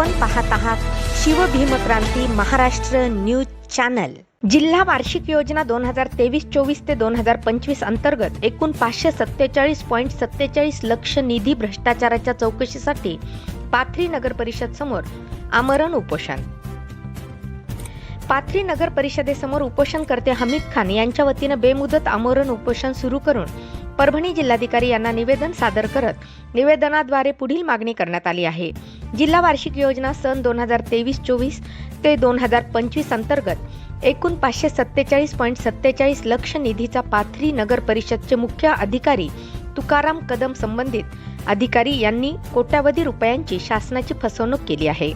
आपण पाहत आहात शिवभीमक्रांती महाराष्ट्र न्यूज चॅनल. जिल्हा वार्षिक योजना दोन हजार तेवीस चोवीस ते दोन हजार पंचवीस अंतर्गत एकूण पाचशे सत्तेचाळीस पॉईंट सत्तेचाळीस लक्ष निधी भ्रष्टाचाराच्या चौकशीसाठी पाथरी नगर परिषद समोर आमरण उपोषण. पाथरी नगर परिषदेसमोर उपोषणकर्ते हमीद खान यांच्या वतीनं बेमुदत आमरण उपोषण सुरू करून परभणी जिल्हाधिकारी यांना निवेदन सादर करत निवेदनाद्वारे पुढील मागणी करण्यात आली आहे. जिल्हा वार्षिक योजना सन दोन हजार तेवीस चोवीस ते दोन हजार पंचवीस अंतर्गत एकूण पाचशे सत्तेचाळीस पॉईंट सत्तेचाळीस लक्ष निधीचा पाथरी नगर परिषदचे मुख्य अधिकारी तुकाराम कदम संबंधित अधिकारी यांनी कोट्यावधी रुपयांची शासनाची फसवणूक केली आहे.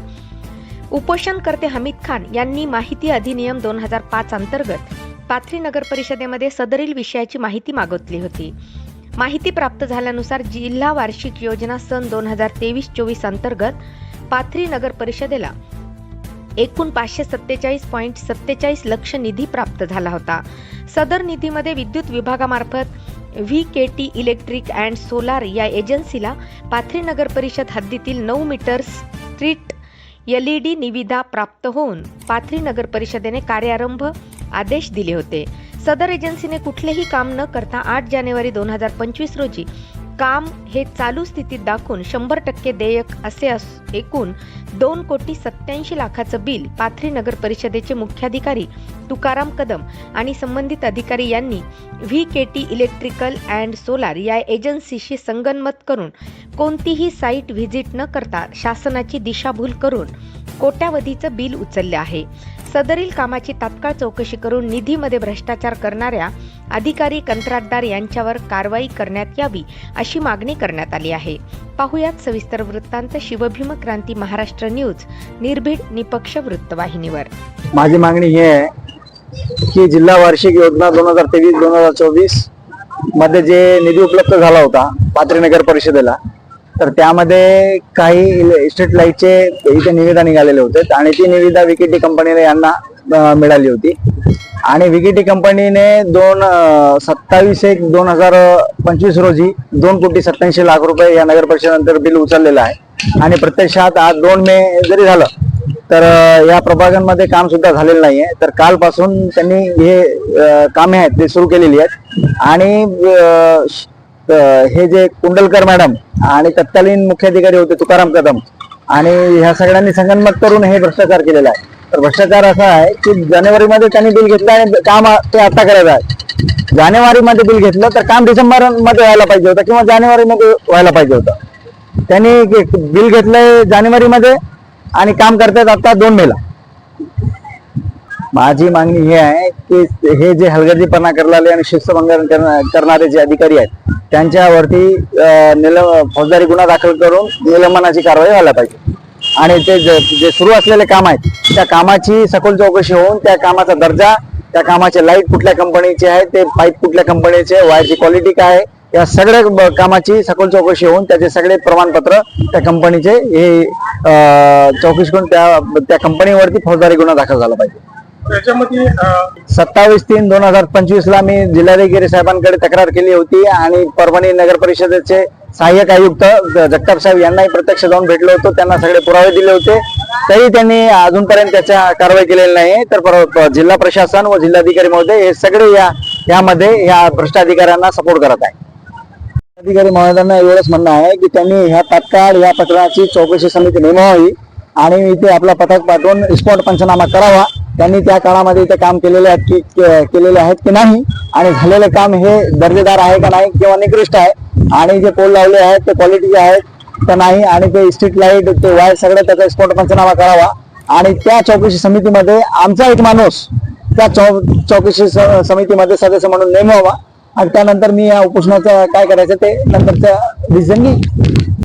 उपोषणकर्ते हमीद खान यांनी माहिती अधिनियम दोन हजार पाच अंतर्गत पाथरी नगर परिषदेमध्ये सदरील विषयाची माहिती मागितली होती. माहिती प्राप्त झाल्यानुसार जिल्हा वार्षिक योजना सन दोन हजार तेवीस चोवीस अंतर्गत पाथरी नगर परिषदेला एकूण पाचशे सत्तेचाळीस पॉईंट सत्तेचाळीस लक्ष निधी प्राप्त झाला होता. सदर निधीमध्ये विद्युत विभागामार्फत V K T electric and solar या एजन्सीला पाथरी नगर परिषद हद्दीतील नऊ metre street L E D निविदा प्राप्त होऊन पाथरी नगर परिषदेने कार्यारंभ आदेश दिले होते. सदर एजन्सीने कुठलेही काम न करता आठ जानेवारी दोन हजार पंचवीस रोजी काम हे चालू स्थितीत दाखवून शंभर टक्के देयक असे अस- एकूण दोन कोटी सत्याऐंशी लाखाचं बिल पाथरी नगर परिषदेचे मुख्याधिकारी तुकाराम कदम आणि संबंधित अधिकारी यांनी V K T electrical and solar या एजन्सीशी संगनमत करून कोणतीही साईट व्हिजिट न करता शासनाची दिशाभूल करून कोट्यावधीचं बिल उचलले आहे. सदरील कामाची तात्काळ चौकशी करून निधीमध्ये भ्रष्टाचार करणाऱ्या अधिकारी कंत्राटदार यांच्यावर कारवाई करण्यात यावी अशी मागणी करण्यात आली आहे. पाहुयात सविस्तर वृत्तांत शिवभीम क्रांती महाराष्ट्र न्यूज निर्भीड निपक्ष वृत्तवाहिनीवर. माझी मागणी ही आहे की जिल्हा वार्षिक योजना दोन हजार तेवीस दोन हजार चोवीसमध्ये जे निधी उपलब्ध झाला होता पाथरी नगर परिषदेला तर त्यामध्ये काही स्ट्रीट लाईटचे इथे निविदा निघालेले होते आणि ती निविदा विकेटी कंपनीने यांना मिळाली होती. आणि विकेटी कंपनीने दोन सत्तावीस एक दोन हजार पंचवीस रोजी दोन कोटी सत्याऐंशी लाख रुपये या नगर परिषदेनंतर बिल उचललेलं आहे. आणि प्रत्यक्षात आज दोन मे जरी झालं तर या प्रभागांमध्ये काम सुद्धा झालेलं नाहीये. तर कालपासून त्यांनी हे कामे आहेत ते सुरू केलेली आहेत. आणि हे जे कुंडलकर मॅडम आणि तत्कालीन मुख्याधिकारी होते तुकाराम कदम. आणि ह्या सगळ्यांनी संगणमत करून हे भ्रष्टाचार केलेला आहे. तर भ्रष्टाचार असा आहे की जानेवारी मध्ये त्यांनी बिल घेतलं आणि काम ते आता करायचं आहे. जानेवारी मध्ये बिल घेतलं तर काम डिसेंबरमध्ये व्हायला पाहिजे होतं किंवा जानेवारी मध्ये व्हायला पाहिजे होतं. त्यांनी बिल घेतलंय जानेवारी मध्ये आणि काम करतायत आता दोन मेला. माझी मागणी ही आहे की हे जे हलगर्जीपणा करणारे आणि शिस्तभंग करणारे जे अधिकारी आहेत त्यांच्यावरती अं, निल फौजदारी गुन्हा दाखल करून निलंबनाची कारवाई व्हायला पाहिजे. आणि ते जे सुरू असलेले काम आहेत त्या कामाची सखोल चौकशी होऊन त्या कामाचा दर्जा त्या कामाचे लाइट कुठल्या कंपनीचे आहे ते पाईप कुठल्या कंपनीचे वायरची क्वालिटी काय आहे या सगळ्या कामाची सखोल चौकशी होऊन त्याचे सगळे प्रमाणपत्र त्या कंपनीचे हे अं, चौकशी करून त्या त्या कंपनीवरती फौजदारी गुन्हा दाखल झाला पाहिजे. त्याच्यामध्ये सत्तावीस तीन दोन हजार पंचवीस ला मी जिल्हाधिकारी साहेबांकडे तक्रार केली होती आणि परभणी नगर परिषदेचे सहाय्यक आयुक्त जगताप साहेब यांनाही प्रत्यक्ष जाऊन भेटलो होतो. त्यांना सगळे पुरावे दिले होते. तरी त्यांनी अजूनपर्यंत त्याच्या कारवाई केलेली नाही. तर जिल्हा प्रशासन व जिल्हाधिकारी महोदय हे सगळे या यामध्ये या भ्रष्ट अधिकाऱ्यांना सपोर्ट करत आहे. अधिकारी महोदयांना एवढंच म्हणणं आहे की त्यांनी ह्या तात्काळ या प्रकरणाची चौकशी समिती नेमावी आणि इथे आपला पथक पाठवून स्पॉट पंचनामा करावा. त्यांनी त्या काळामध्ये इथे काम केलेले आहेत की केलेले आहेत की नाही? आणि झालेलं काम हे दर्जेदार आहे का नाही किंवा निकृष्ट आहे? आणि जे पोल लावले आहेत ते क्वालिटीचे आहेत का नाही. आणि ते स्ट्रीट लाइट ते वायर सगळं त्याचा स्पॉट पंचनामा करावा. आणि त्या चौकशी समितीमध्ये आमचा एक माणूस त्या चौ चौकशी स- समितीमध्ये सदस्य म्हणून नेमवावा. आणि त्यानंतर मी या उपोषणाचं काय करायचं ते नंतरचं डिसिजन घेईन.